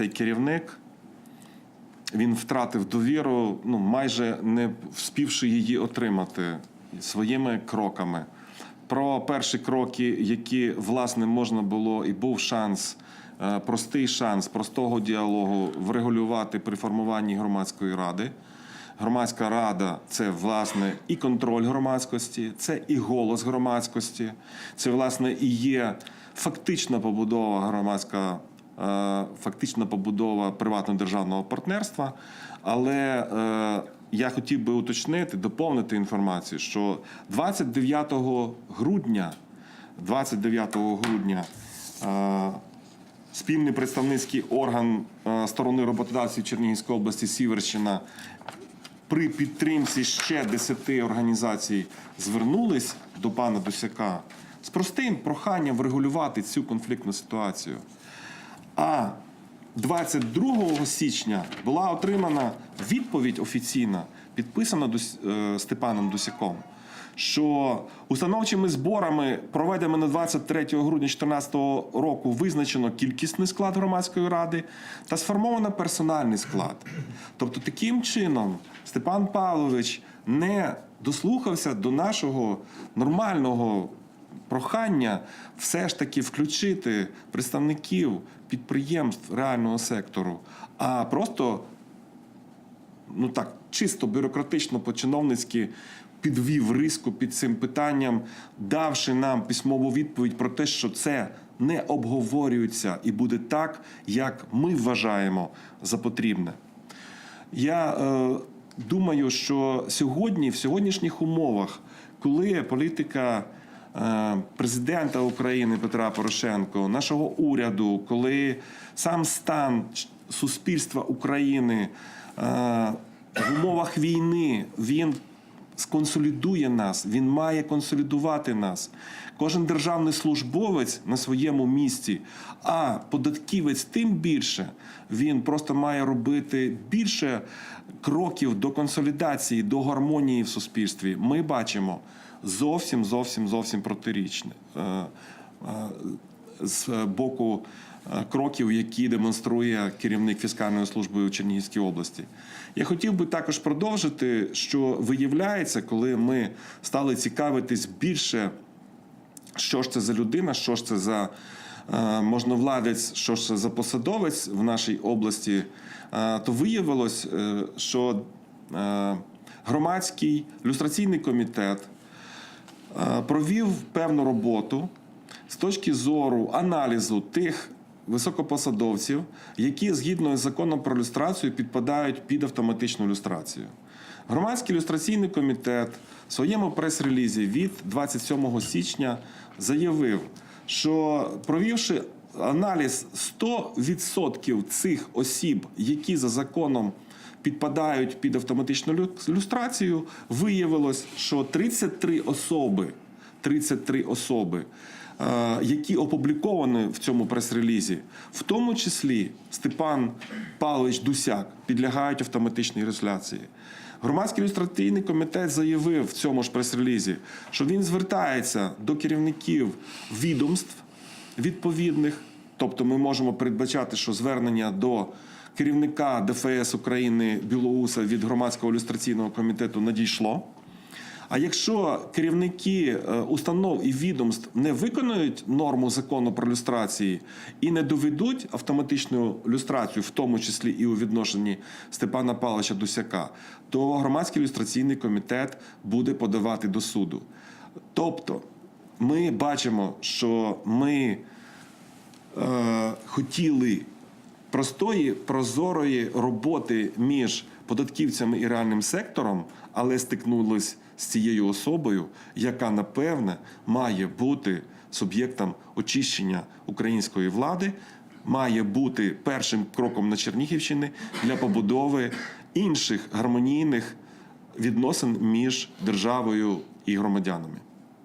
цей керівник. Він втратив довіру, ну майже не вспівши її отримати своїми кроками. Про перші кроки, які власне можна було, і був шанс, е, простий шанс простого діалогу врегулювати при формуванні громадської ради. Громадська рада це власне і контроль громадськості, це і голос громадськості, це власне і є фактична побудова громадська, е, фактична побудова приватно-державного партнерства. Але е, я хотів би уточнити, доповнити інформацію, що 29 грудня, 29 грудня. е, Спільний представницький орган сторони роботодавців Чернігівської області Сіверщина при підтримці ще 10 організацій звернулись до пана Дусяка з простим проханням врегулювати цю конфліктну ситуацію. А 22 січня була отримана відповідь офіційна, підписана е, Степаном Дусяком, що установчими зборами, проведеними на 23 грудня 2014 року, визначено кількісний склад громадської ради та сформовано персональний склад. Тобто, таким чином Степан Павлович не дослухався до нашого нормального прохання все ж таки включити представників підприємств реального сектору, а просто ну так, чисто бюрократично по-чиновницьки підвів риску під цим питанням, давши нам письмову відповідь про те, що це не обговорюється і буде так, як ми вважаємо за потрібне. Я е, думаю, що сьогодні, в сьогоднішніх умовах, коли політика президента України Петра Порошенко, нашого уряду, коли сам стан суспільства України е, в умовах війни він сконсолідує нас, він має консолідувати нас. Кожен державний службовець на своєму місці, а податківець тим більше він просто має робити більше кроків до консолідації, до гармонії в суспільстві. Ми бачимо зовсім, зовсім, зовсім протирічне е, е, з боку кроків, які демонструє керівник фіскальної служби у Чернігівській області. Я хотів би також продовжити, що виявляється, коли ми стали цікавитись більше, що ж це за людина, що ж це за е, можновладець, що ж це за посадовець в нашій області, е, то виявилось, е, що е, громадський люстраційний комітет е, провів певну роботу з точки зору аналізу тих високопосадовців, які згідно з законом про люстрацію підпадають під автоматичну люстрацію. Громадський люстраційний комітет в своєму прес-релізі від 27 січня заявив, що провівши аналіз 100% цих осіб, які за законом підпадають під автоматичну лю- люстрацію, виявилось, що 33 особи, 33 особи, які опубліковані в цьому прес-релізі, в тому числі Степан Павлович Дусяк, підлягають автоматичній реєстрації. Громадський ілюстраційний комітет заявив в цьому ж прес-релізі, що він звертається до керівників відомств відповідних. Тобто ми можемо передбачати, що звернення до керівника ДФС України Білоуса від громадського ілюстраційного комітету надійшло. А якщо керівники е, установ і відомств не виконують норму закону про люстрації і не доведуть автоматичну люстрацію, в тому числі і у відношенні Степана Павловича Дусяка, то громадський ілюстраційний комітет буде подавати до суду. Тобто, ми бачимо, що ми е, хотіли простої, прозорої роботи між податківцями і реальним сектором, але стикнулись з цією особою, яка напевне має бути суб'єктом очищення української влади, має бути першим кроком на Чернігівщини для побудови інших гармонійних відносин між державою і громадянами.